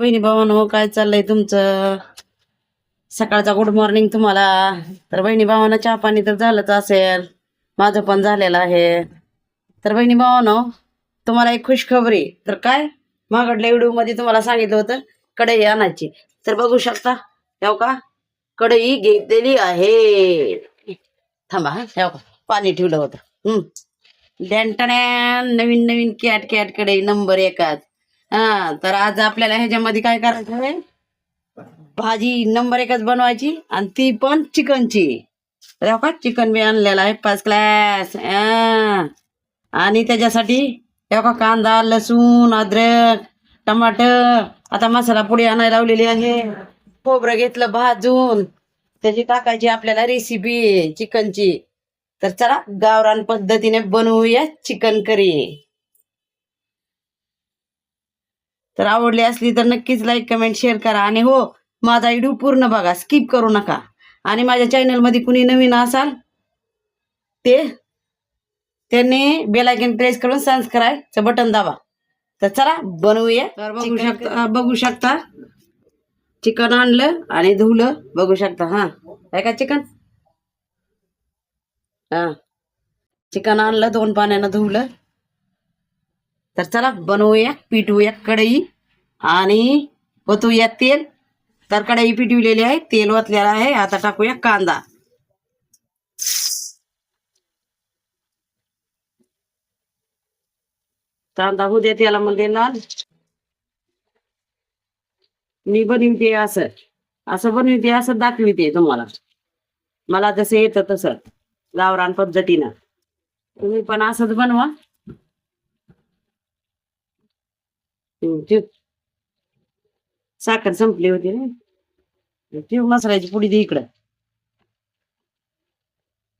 बहिणी भावानो काय चाललंय तुमचं? सकाळचा गुड मॉर्निंग तुम्हाला. तर बहिणी भावानं चहा पाणी तर झालंच असेल. माझं पण झालेलं आहे. तर बहिणी भावानो तुम्हाला एक खुशखबरी तर काय? मागडल्या व्हिडिओमध्ये तुम्हाला सांगितलं होतं कढई आणायची. तर बघू शकता हो का कढई घेतलेली आहे. थांबा ठेव का पाणी ठेवलं होतं. हम्म. डॅन्टण्या नवीन नवीन कॅट कॅट कढई नंबर एकाच हा तर आज आपल्याला ह्याच्यामध्ये काय करायचं आहे? भाजी नंबर एकच बनवायची आणि ती पण चिकनची. का चिकन मी आणलेला आहे पाच क्लास आणि त्याच्यासाठी का कांदा लसूण अद्रक टमाटर. आता मसाला पुडी आणायला लावलेली आहे. खोबरं घेतलं भाजून. त्याची टाकायची आपल्याला रेसिपी चिकनची तर चला गावरान पद्धतीने बनवूया चिकन करी. तर आवडली असली तर नक्कीच लाईक कमेंट शेअर करा. आणि हो माझा व्हिडिओ पूर्ण बघा. स्किप करू नका. आणि माझ्या चॅनलमध्ये कुणी नवीन असाल ते त्यांनी बेल आयकन प्रेस करून सबस्क्राईबचं बटन दाबा. तर चला बनवूया. तर बघू शकता बघू शकता. चिकन आणलं आणि धुवलं बघू शकता हा. आहे का चिकन हा. चिकन आणलं दोन पाण्यानं धुवलं. तर चला बनवूया पिठवूया कढई आणि ओतूया तेल. तर कढई पिटविलेली आहे तेल ओतलेलं आहे. आता टाकूया कांदा. कांदा होऊ दे तेलामध्ये लाल. मी बनविते असं. असं बनविते असं दाखविते तुम्हाला. मला जसं येतं तसं. गावरान पद्धतीनं. तुम्ही पण असंच बनवा. साखर संपली होती ना. ठेव मसाल्याची पुडी दे इकडं.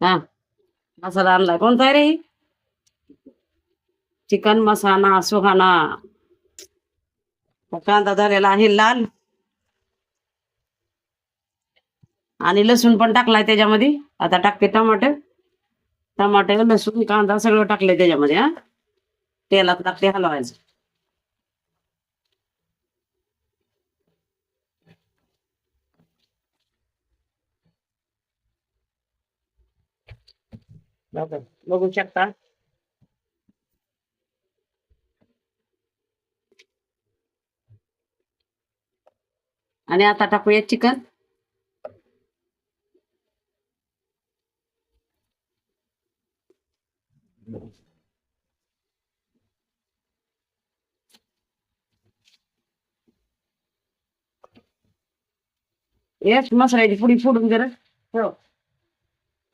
हा मसाला आणलाय. कोणता आहे रे? चिकन मसाला सुहाना. कांदा झालेला आहे लाल. आणि लसूण पण टाकलाय त्याच्यामध्ये. आता टाकते टमाटर टमाटर लसूण कांदा सगळं टाकलंय त्याच्यामध्ये हा. तेलात टाकते हलवायचं. बघा, बघू शकता आणि आता टाकूया चिकन येस मसाल्याची पुडी फोडून जरा हो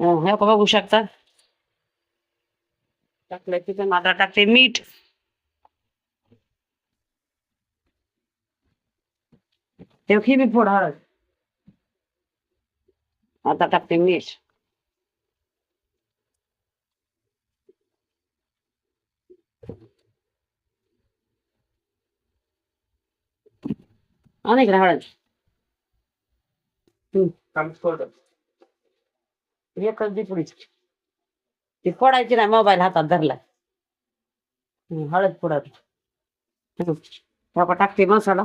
हो, हे का बघू शकता टाकलं चिकन आता टाकते मीठ ते ही बी फोड हळद आता टाकते मीठ आणि इकडे हळद हम्म एकच दे पुढीच ती फोडायची नाही मोबाईल हातात धरला. हळद हळद फोडत. टाकते मसाला.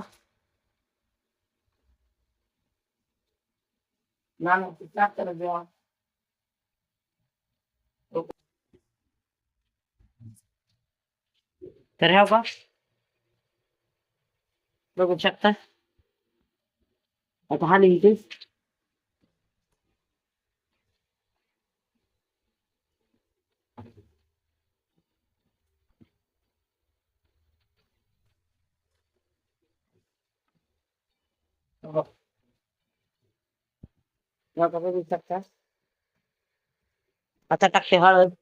तर ह्या बा. बघू शकता. आता हाली इथे बघा बघू आता टाकते हळद.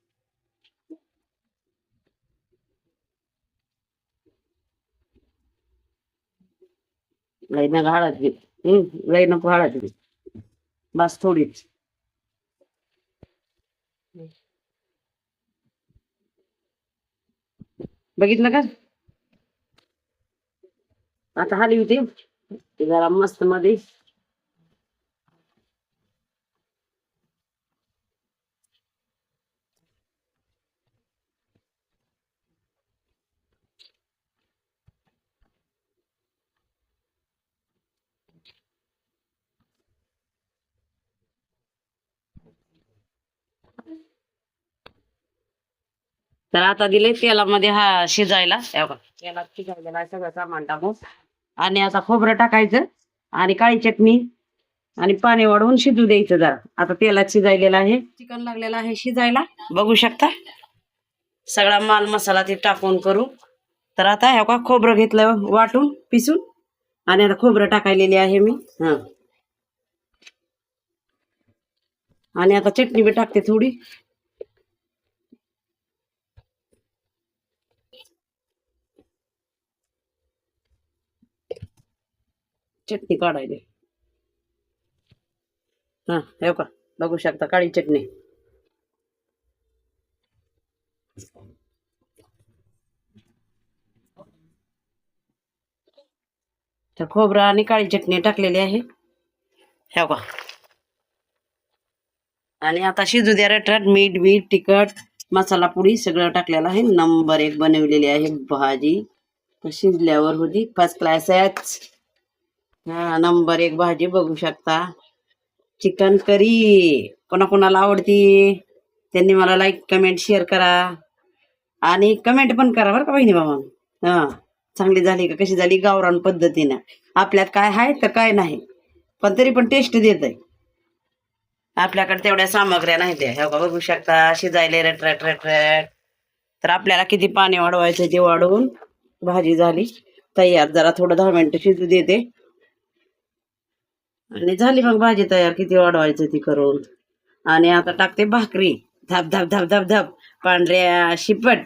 लई नका हळद घे हम्म लई नको हळद घे बस थोडीच बघितलं का? आता हाली होती. जरा मस्त मध्ये. तर आता दिले तेलामध्ये हा शिजायला. याला शिजायला सगळं सामान टाकून. आणि आता खोबरं टाकायचं आणि काळी चटणी आणि पाणी वाढवून शिजू द्यायचं जरा. आता तेलात शिजायलेलं आहे. चिकन लागलेलं आहे शिजायला. बघू शकता. सगळा माल मसाला ते टाकून करू. तर आता ह्या का खोबरं घेतलं वाटून पिसून. आणि आता खोबरं टाकायलेली आहे मी. हा. आणि आता चटणी बी टाकते थोडी. चटणी काढायली हा हे का बघू शकता काळी चटणी. तर खोबरं आणि काळी चटणी टाकलेली आहे. हे का आणि आता शिजू द्या रटरट मीठ बीठ तिखट मसाला पुडी सगळं टाकलेलं आहे. नंबर एक बनवलेली आहे भाजी. तर शिजल्यावर होती. फर्स्ट क्लास हा नंबर एक भाजी बघू शकता. Chicken curry. कोणाकोणाला आवडती? त्यांनी मला लाईक कमेंट शेअर करा. आणि कमेंट पण करा बरं का बहिणी बाबा. हा चांगली झाली का? कशी झाली? गावरान पद्धतीनं. आपल्यात काय आहे तर काय नाही. पण तरी पण टेस्ट देत आहे आपल्याकडे तेवढ्या सामग्र्या नाही त्या ह्या बघू शकता. शिजायले रट रट तर आपल्याला किती पाणी वाढवायचं ते वाढवून भाजी झाली. तयार. जरा थोडं दहा मिनटं शिजू देते. आणि झाली मग भाजी तयार किती वाढवायचं ती करून. आणि आता टाकते भाकरी. धाप धाप धाप धाप धाप पांढऱ्या शिपट.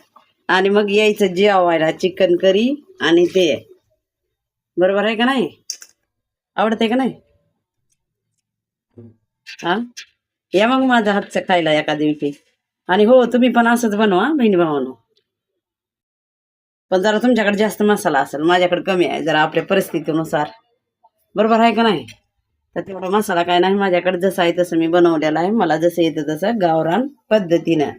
आणि मग यायचं जेवायला चिकन करी आणि ते. बरोबर आहे का नाही? आवडते का नाही? हा? या मग माझा हातचं खायला एका दिवशी आणि हो तुम्ही पण असंच बनवा बहिणी भावानो. पण जरा तुमच्याकडे जास्त मसाला असेल माझ्याकडे कमी आहे जरा आपल्या परिस्थितीनुसार. बरोबर आहे का नाही? तर तेवढा मसाला काय नाही माझ्याकडे जसं आहे तसं मी बनवलेला आहे. मला जसं येतं तसं गावरान पद्धतीनं.